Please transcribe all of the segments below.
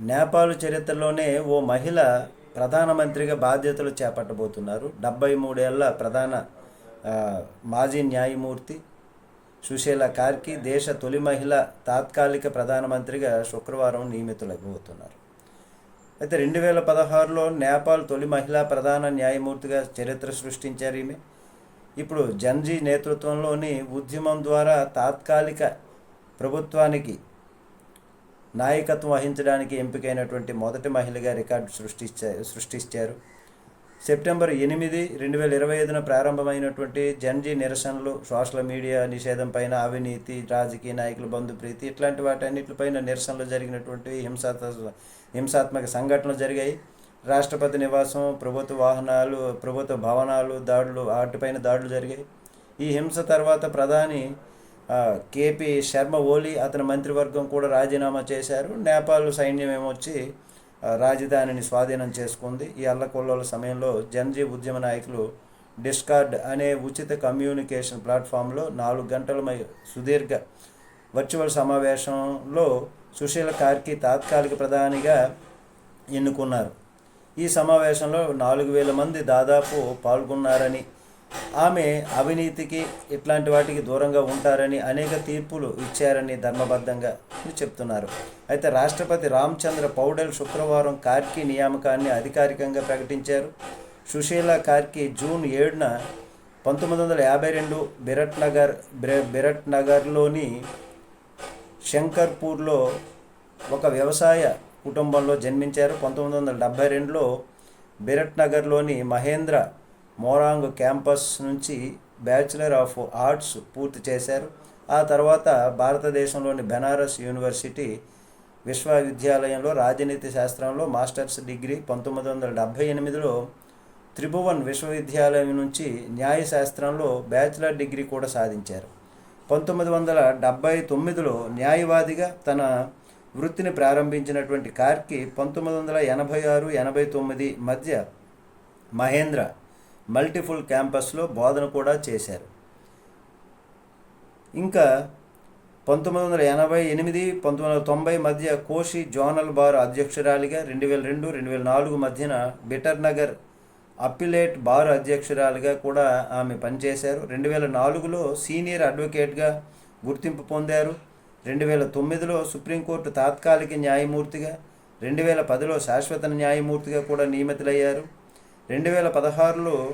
నేపాల్ చరిత్రలోనే ఓ మహిళ ప్రధానమంత్రిగా బాధ్యతలు చేపట్టబోతున్నారు. డెబ్బై మూడేళ్ళ ప్రధాన మాజీ న్యాయమూర్తి సుశీల కార్కి దేశ తొలి మహిళ తాత్కాలిక ప్రధానమంత్రిగా శుక్రవారం నియమితులైపోతున్నారు. అయితే రెండు వేల పదహారులో నేపాల్ తొలి మహిళా ప్రధాన న్యాయమూర్తిగా చరిత్ర సృష్టించారు ఈమె. ఇప్పుడు జన్జీ నేతృత్వంలోని ఉద్యమం ద్వారా తాత్కాలిక ప్రభుత్వానికి నాయకత్వం వహించడానికి ఎంపికైనటువంటి మొదటి మహిళగా రికార్డు సృష్టించారు సృష్టించారు. సెప్టెంబర్ ఎనిమిది రెండు వేల ఇరవై ఐదున ప్రారంభమైనటువంటి జన్జీ నిరసనలు సోషల్ మీడియా నిషేధం పైన అవినీతి రాజకీయ నాయకుల బంధుప్రీతి ఇట్లాంటి వాటన్నిటిపైన నిరసనలు జరిగినటువంటి హింసాత్మ హింసాత్మక సంఘటనలు జరిగాయి. రాష్ట్రపతి నివాసం ప్రభుత్వ వాహనాలు ప్రభుత్వ భవనాలు దాడులు వాటిపైన దాడులు జరిగాయి. ఈ హింస తర్వాత ప్రధాని కేపీ శర్మ ఓలీ అతని మంత్రివర్గం కూడా రాజీనామా చేశారు. నేపాల్ సైన్యం ఏమొచ్చి రాజధానిని స్వాధీనం చేసుకుంది. ఈ అల్లకొల్లోల సమయంలో జన్జీ ఉద్యమ నాయకులు డిస్కార్డ్ అనే ఉచిత కమ్యూనికేషన్ ప్లాట్ఫామ్లో నాలుగు గంటల మై సుదీర్ఘ వర్చువల్ సమావేశంలో సుశీల కార్కి తాత్కాలిక ప్రధానిగా ఎన్నుకున్నారు. ఈ సమావేశంలో నాలుగు వేల మంది దాదాపు పాల్గొన్నారని ఆమె అవినీతికి ఇట్లాంటి వాటికి దూరంగా ఉంటారని అనేక తీర్పులు ఇచ్చారని ధర్మబద్ధంగా చెప్తున్నారు. అయితే రాష్ట్రపతి రామచంద్ర పౌడెల్ శుక్రవారం కార్కి నియామకాన్ని అధికారికంగా ప్రకటించారు. సుశీల కార్కి జూన్ ఏడున పంతొమ్మిది వందల యాభై రెండు బిరట్ నగర్ బిరట్ నగర్లోని శంకర్పూర్లో ఒక వ్యవసాయ కుటుంబంలో జన్మించారు. పంతొమ్మిది వందల డెబ్భై రెండులో బిరట్ నగర్లోని మహేంద్ర మోరాంగ్ క్యాంపస్ నుంచి బ్యాచిలర్ ఆఫ్ ఆర్ట్స్ పూర్తి చేశారు. ఆ తర్వాత భారతదేశంలోని బెనారస్ యూనివర్సిటీ విశ్వవిద్యాలయంలో రాజనీతి శాస్త్రంలో మాస్టర్స్ డిగ్రీ పంతొమ్మిది వందల డెబ్భై ఎనిమిదిలో త్రిభువన్ విశ్వవిద్యాలయం నుంచి న్యాయశాస్త్రంలో బ్యాచిలర్ డిగ్రీ కూడా సాధించారు. పంతొమ్మిది వందల డెబ్భై తొమ్మిదిలో న్యాయవాదిగా తన వృత్తిని ప్రారంభించినటువంటి కార్కి పంతొమ్మిది వందల ఎనభై ఆరు ఎనభై తొమ్మిది మధ్య మహేంద్ర మల్టిపుల్ క్యాంపస్లో బోధన కూడా చేశారు. ఇంకా పంతొమ్మిది వందల ఎనభై ఎనిమిది పంతొమ్మిది వందల తొంభై మధ్య కోషి జోనల్ బార్ అధ్యక్షురాలిగా రెండు వేల రెండు రెండు వేల నాలుగు మధ్యన బిటర్నగర్ అప్పిలేట్ బార్ అధ్యక్షురాలిగా కూడా ఆమె పనిచేశారు. రెండు వేల నాలుగులో సీనియర్ అడ్వకేట్గా గుర్తింపు పొందారు. రెండు వేల తొమ్మిదిలో సుప్రీంకోర్టు తాత్కాలిక న్యాయమూర్తిగా రెండు వేల పదిలో శాశ్వత న్యాయమూర్తిగా కూడా నియమితులయ్యారు. రెండు వేల పదహారులో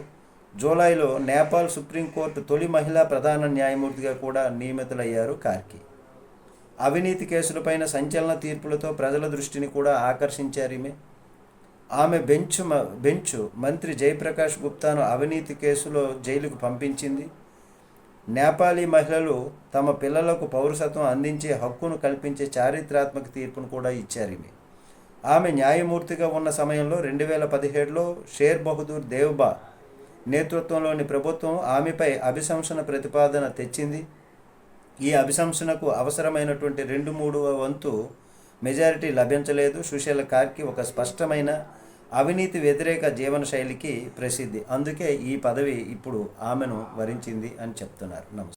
జూలైలో నేపాల్ సుప్రీంకోర్టు తొలి మహిళా ప్రధాన న్యాయమూర్తిగా కూడా నియమితులయ్యారు కార్కి. అవినీతి కేసులపైన సంచలన తీర్పులతో ప్రజల దృష్టిని కూడా ఆకర్షించారు ఈమె. ఆమె బెంచ్ మ- బెంచ్ మంత్రి జయప్రకాష్ గుప్తాను అవినీతి కేసులో జైలుకు పంపించింది. నేపాలీ మహిళలు తమ పిల్లలకు పౌరసత్వం అందించే హక్కును కల్పించే చారిత్రాత్మక తీర్పును కూడా ఇచ్చారు ఈమె. ఆమె న్యాయమూర్తిగా ఉన్న సమయంలో రెండు వేల పదిహేడులో షేర్ బహదూర్ దేవ్బా నేతృత్వంలోని ప్రభుత్వం ఆమెపై అభిశంసన ప్రతిపాదన తెచ్చింది. ఈ అభిశంసనకు అవసరమైనటువంటి రెండు మూడు వంతు మెజారిటీ లభించలేదు. సుశీల కార్కి ఒక స్పష్టమైన అవినీతి వ్యతిరేక జీవన శైలికి ప్రసిద్ధి. అందుకే ఈ పదవి ఇప్పుడు ఆమెను వరించింది అని చెప్తున్నారు. నమస్తే